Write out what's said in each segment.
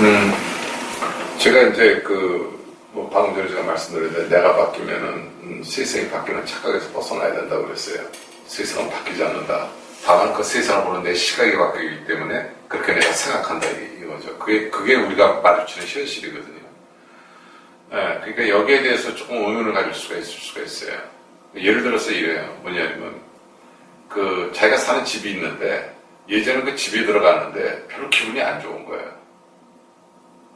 음, 제가 이제 그, 뭐, 방금 전에 제가 말씀드렸는데, 내가 바뀌면은, 음, 세상이 바뀌는 착각에서 벗어나야 된다고 그랬어요. 세상은 바뀌지 않는다. 다만 그 세상을 보는 내 시각이 바뀌기 때문에, 그렇게 내가 생각한다, 이- 이거죠. 그게, 그게 우리가 마주치는 현실이거든요. 예, 그러니까 여기에 대해서 조금 의문을 가질 수가 있을 수가 있어요. 예를 들어서 이래요. 뭐냐면, 그, 자기가 사는 집이 있는데, 예전에 그 집에 들어갔는데, 별로 기분이 안 좋은 거예요.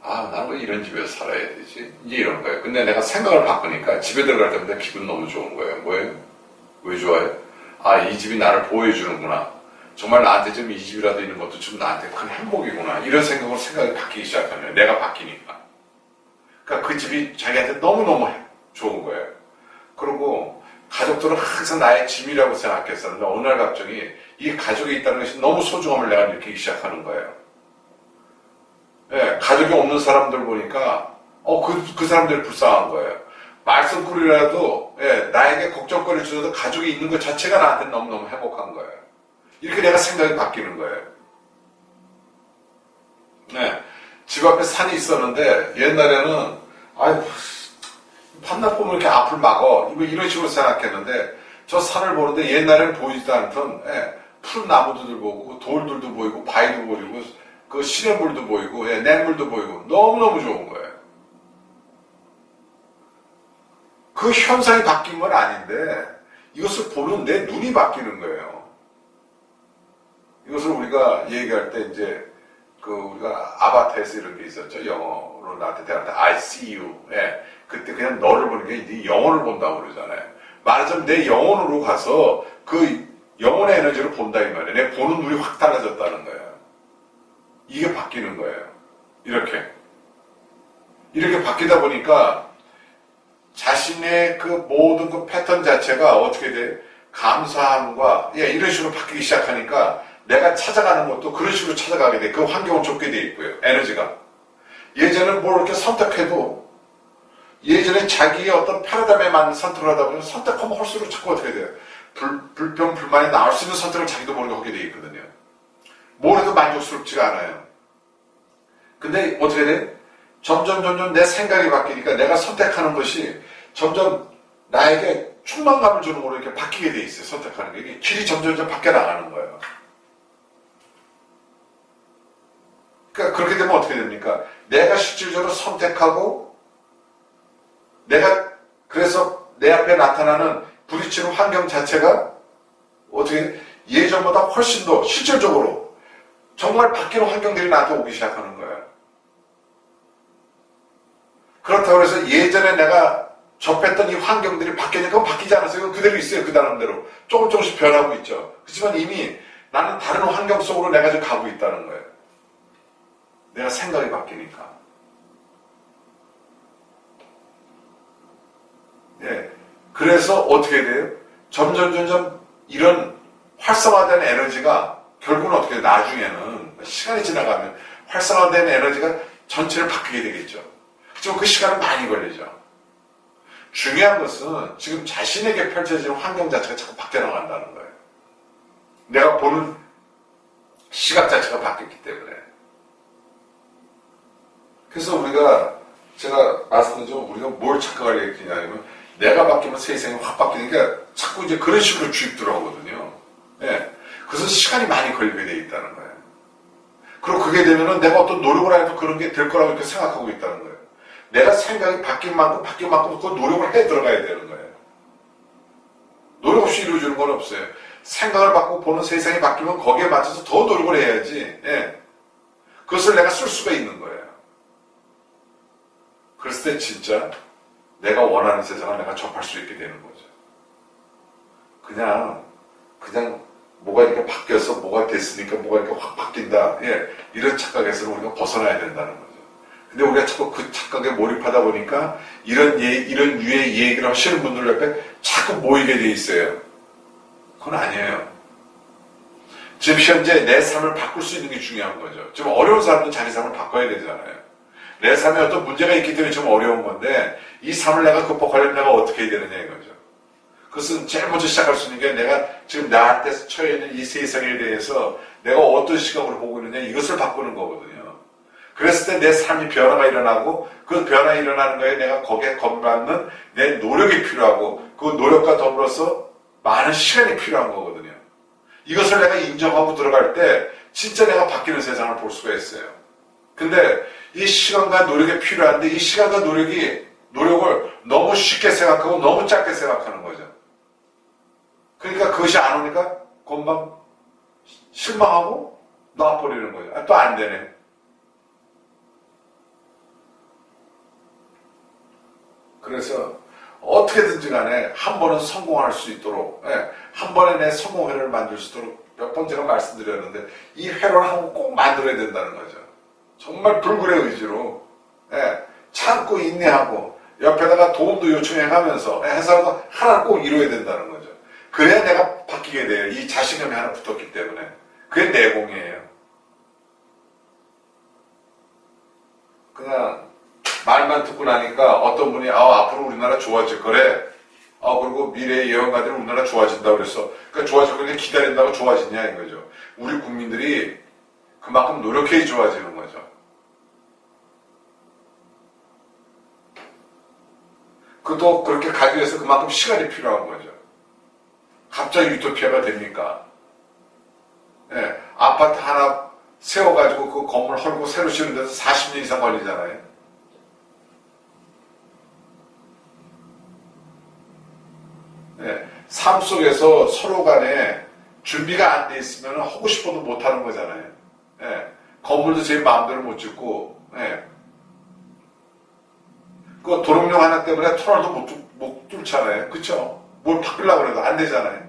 아, 나는 왜 이런 집에서 살아야 되지? 이제 이런 거예요. 근데 내가 생각을 바꾸니까 집에 들어갈 때마다 기분 너무 좋은 거예요. 뭐예요? 왜 좋아요? 아, 이 집이 나를 보호해주는구나. 정말 나한테 좀 이 집이라도 있는 것도 좀 나한테 큰 행복이구나. 이런 생각으로 생각이 바뀌기 시작하네요. 내가 바뀌니까. 그러니까 그 집이 자기한테 너무너무 좋은 거예요. 그리고 가족들은 항상 나의 짐이라고 생각했었는데 어느 날 갑자기 이 가족이 있다는 것이 너무 소중함을 내가 느끼기 시작하는 거예요. 예, 가족이 없는 사람들 보니까, 어, 그, 그 사람들이 불쌍한 거예요. 말썽꾸리라도, 예, 나에게 걱정거리 주셔도 가족이 있는 것 자체가 나한테 너무너무 행복한 거예요. 이렇게 내가 생각이 바뀌는 거예요. 네. 집 앞에 산이 있었는데, 옛날에는, 아이, 밤낮 보면 이렇게 앞을 막어. 뭐 이런 식으로 생각했는데, 저 산을 보는데 옛날에는 보이지도 않던, 예, 푸른 나무들도 보고, 돌들도 보이고, 바위도 보이고, 그 시냇물도 보이고, 예, 냇물도 보이고, 너무너무 좋은 거예요. 그 현상이 바뀐 건 아닌데, 이것을 보는 내 눈이 바뀌는 거예요. 이것을 우리가 얘기할 때 이제, 그 우리가 아바타에서 이런 게 있었죠. 영어로 나한테 때 I see you. 예. 그때 그냥 너를 보는 게 네 영혼을 본다고 그러잖아요. 말하자면 내 영혼으로 가서 그 영혼의 에너지를 본다 이 말이에요. 내 보는 눈이 확 달라졌다는 거예요. 이게 바뀌는 거예요. 이렇게. 이렇게 바뀌다 보니까 자신의 그 모든 그 패턴 자체가 어떻게 돼? 감사함과 예, 이런 식으로 바뀌기 시작하니까 내가 찾아가는 것도 그런 식으로 찾아가게 돼. 그 환경을 좁게 돼 있고요. 에너지가. 예전에는 뭘 이렇게 선택해도 예전에 자기의 어떤 패러다임에 맞는 선택을 하다 보면 선택하면 할수록 자꾸 어떻게 돼요? 불, 불평, 불만이 나올 수 있는 선택을 자기도 모르게 하게 돼 있거든요. 뭘 해도 만족스럽지가 않아요. 근데 어떻게 돼? 점점 점점 내 생각이 바뀌니까 내가 선택하는 것이 점점 나에게 충만감을 주는 걸로 이렇게 바뀌게 돼 있어요. 선택하는 게. 길이 점점 점 바뀌어 나가는 거예요. 그러니까 그렇게 되면 어떻게 됩니까? 내가 실질적으로 선택하고 내가 그래서 내 앞에 나타나는 부딪히는 환경 자체가 어떻게 예전보다 훨씬 더 실질적으로 정말 바뀌는 환경들이 나한테 오기 시작하는 거예요. 그렇다고 해서 예전에 내가 접했던 이 환경들이 바뀌니까 바뀌지 않았어요. 이건 그대로 있어요. 그 나름대로. 조금 조금씩 변하고 있죠. 그렇지만 이미 나는 다른 환경 속으로 내가 지금 가고 있다는 거예요. 내가 생각이 바뀌니까. 예. 그래서 어떻게 돼요? 점점 점점 이런 활성화된 에너지가 결국은 어떻게? 나중에는 시간이 지나가면 활성화된 에너지가 전체를 바뀌게 되겠죠. 그 시간은 많이 걸리죠. 중요한 것은 지금 자신에게 펼쳐지는 환경 자체가 자꾸 바뀌어 나간다는 거예요. 내가 보는 시각 자체가 바뀌었기 때문에. 그래서 우리가 제가 말씀드린 좀 우리가 뭘 착각을 했냐면 내가 바뀌면 세상이 확 바뀌니까 자꾸 이제 그런 식으로 주입 들어오거든요. 예. 그래서 시간이 많이 걸리게 돼 있다는 거예요. 그리고 그게 되면은 내가 어떤 노력을 안 해도 그런 게 될 거라고 이렇게 생각하고 있다는 거예요. 내가 생각이 바뀐 만큼 바뀐 만큼 그 노력을 해 들어가야 되는 거예요. 노력 없이 이루어지는 건 없어요. 생각을 바꾸고 보는 세상이 바뀌면 거기에 맞춰서 더 노력을 해야지. 예. 그것을 내가 쓸 수가 있는 거예요. 그랬을 때 진짜 내가 원하는 세상을 내가 접할 수 있게 되는 거죠. 그냥, 그냥 뭐가 이렇게 바뀌어서 뭐가 됐으니까 뭐가 이렇게 확 바뀐다. 예. 이런 착각에서 우리가 벗어나야 된다는 거죠. 근데 우리가 자꾸 그 착각에 몰입하다 보니까 이런 예, 이런 유의 얘기를 하시는 분들 옆에 자꾸 모이게 돼 있어요. 그건 아니에요. 지금 현재 내 삶을 바꿀 수 있는 게 중요한 거죠. 지금 어려운 사람은 자기 삶을 바꿔야 되잖아요. 내 삶에 어떤 문제가 있기 때문에 좀 어려운 건데 이 삶을 내가 극복하려면 내가 어떻게 해야 되느냐 이거죠. 그것은 제일 먼저 시작할 수 있는 게 내가 지금 나한테 처해 있는 이 세상에 대해서 내가 어떤 시각으로 보고 있느냐 이것을 바꾸는 거거든요. 그랬을 때 내 삶이 변화가 일어나고 그 변화 일어나는 거에 내가 거기에 건받는 내 노력이 필요하고 그 노력과 더불어서 많은 시간이 필요한 거거든요. 이것을 내가 인정하고 들어갈 때 진짜 내가 바뀌는 세상을 볼 수가 있어요. 근데 이 시간과 노력이 필요한데 이 시간과 노력이 노력을 너무 쉽게 생각하고 너무 짧게 생각하는 거죠. 그러니까 그것이 안 오니까 금방 실망하고 놔버리는 거죠. 아, 또안 되네. 그래서 어떻게든지 간에 한 번은 성공할 수 있도록 예, 한 번에 내 성공 회로를 만들 수 있도록 몇 번 제가 말씀드렸는데 이 회로를 한번 꼭 만들어야 된다는 거죠. 정말 불굴의 의지로 예, 참고 인내하고 옆에다가 도움도 요청해 가면서 예, 해서 하나를 꼭 이루어야 된다는 거죠. 그래야 내가 바뀌게 돼요. 이 자신감이 하나 붙었기 때문에. 그게 내공이에요. 그냥 말만 듣고 나니까 어떤 분이 아 앞으로 우리나라 좋아질 거래. 아 그리고 미래의 예언가들은 우리나라 좋아진다 그랬어. 그러니까 좋아질 거니 기다린다고 좋아지냐 이거죠. 우리 국민들이 그만큼 노력해야 좋아지는 거죠. 그도 그렇게 가기 위해서 그만큼 시간이 필요한 거죠. 갑자기 유토피아가 됩니까? 예, 아파트 하나 세워가지고 그 건물 헐고 새로 지는 데서 40년 이상 걸리잖아요. 예, 삶 속에서 서로 간에 준비가 안 돼 있으면 하고 싶어도 못 하는 거잖아요. 예, 건물도 제 마음대로 못 짓고, 예. 그 도롱뇽 하나 때문에 터널도 못, 뚫- 못 뚫잖아요. 그쵸? 뭘 바꾸려고 해도 안 되잖아요.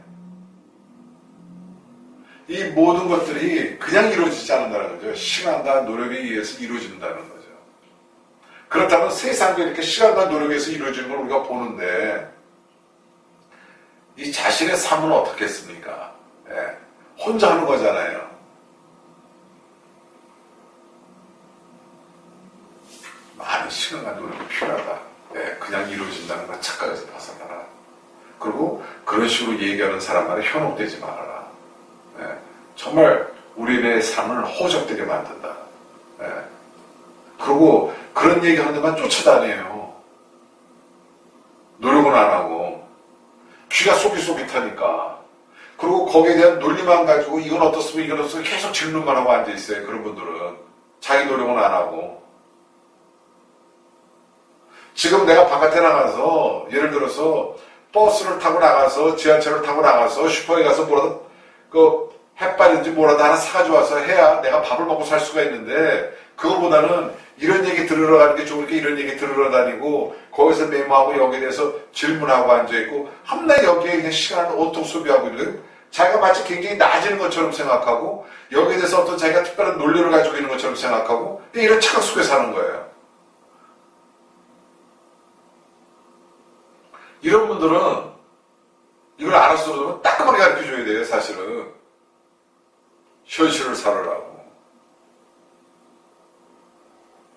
이 모든 것들이 그냥 이루어지지 않는다는 거죠. 시간과 노력에 의해서 이루어진다는 거죠. 그렇다면 세상도 이렇게 시간과 노력에 의해서 이루어지는 걸 우리가 보는데 이 자신의 삶은 어떻겠습니까? 예, 혼자 하는 거잖아요. 많은 시간과 노력이 필요하다. 예, 그냥 이루어진다는 건 착각에서 벗어나라. 그리고 그런 식으로 얘기하는 사람만에 현혹되지 말아라. 예, 정말 우리의 삶을 호적되게 만든다. 예. 그리고 그런 얘기 하는 데만 쫓아다녀요. 노력은 안 하고 귀가 쏘깃쏘깃하니까 그리고 거기에 대한 논리만 가지고 이건 어떻습니까 이건 어떻습니까 계속 질문만 하고 앉아있어요. 그런 분들은 자기 노력은 안 하고 지금 내가 바깥에 나가서 예를 들어서 버스를 타고 나가서 지하철을 타고 나가서 슈퍼에 가서 뭐라도 그 햇반인지 뭐라도 하나 사가지고 와서 해야 내가 밥을 먹고 살 수가 있는데 그거보다는 이런 얘기 들으러 가는 게 좋으니까 이런 얘기 들으러 다니고 거기서 메모하고 여기에 대해서 질문하고 앉아있고 한날 여기에 그냥 시간을 온통 소비하고 있는 자기가 마치 굉장히 나아지는 것처럼 생각하고 여기에 대해서 어떤 자기가 특별한 논리를 가지고 있는 것처럼 생각하고 이런 착각 속에 사는 거예요. 이런 분들은 이걸 알아서 들으면 따끔하게 가르쳐 줘야 돼요, 사실은. 현실을 살아라고.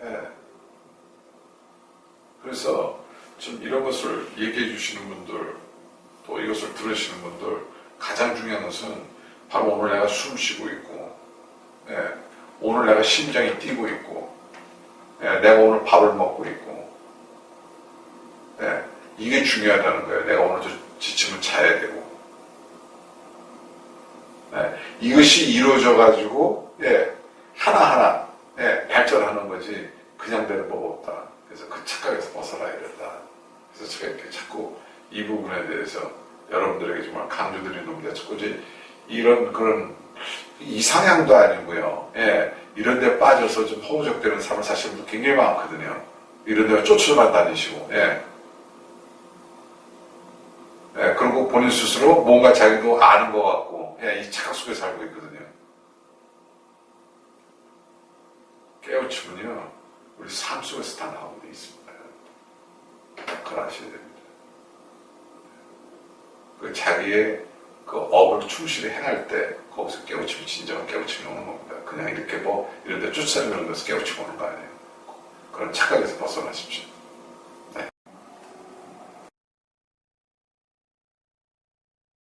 예. 그래서 좀 이런 것을 얘기해 주시는 분들, 또 이것을 들으시는 분들, 가장 중요한 것은 바로 오늘 내가 숨 쉬고 있고, 예. 오늘 내가 심장이 뛰고 있고, 예. 내가 오늘 밥을 먹고 있고, 예. 이게 중요하다는 거예요. 내가 오늘 좀 지치면 자야 되고. 예, 이것이 이루어져 가지고, 예, 하나하나, 예, 발전하는 거지, 그냥 되는 법 없다. 그래서 그 착각에서 벗어나야 된다. 그래서 제가 이렇게 자꾸 이 부분에 대해서 여러분들에게 정말 강조드리는 겁니다. 자꾸 이제 이런 그런 이상향도 아니고요. 예, 이런 데 빠져서 좀 허우적대는 사람 사실 굉장히 많거든요. 이런 데가 쫓아만 다니시고, 예. 예, 그리고 본인 스스로 뭔가 자기도 아는 것 같고, 예, 이 착각 속에 살고 있거든요. 깨우침은요, 우리 삶 속에서 다 나오고 있습니다. 그걸 아셔야 됩니다. 그 자기의 그 업을 충실히 행할 때, 거기서 깨우침이 진정한 깨우침이 오는 겁니다. 그냥 이렇게 뭐, 이런 데 쫓아다니는 것에서 깨우침이 오는 거 아니에요. 그런 착각에서 벗어나십시오.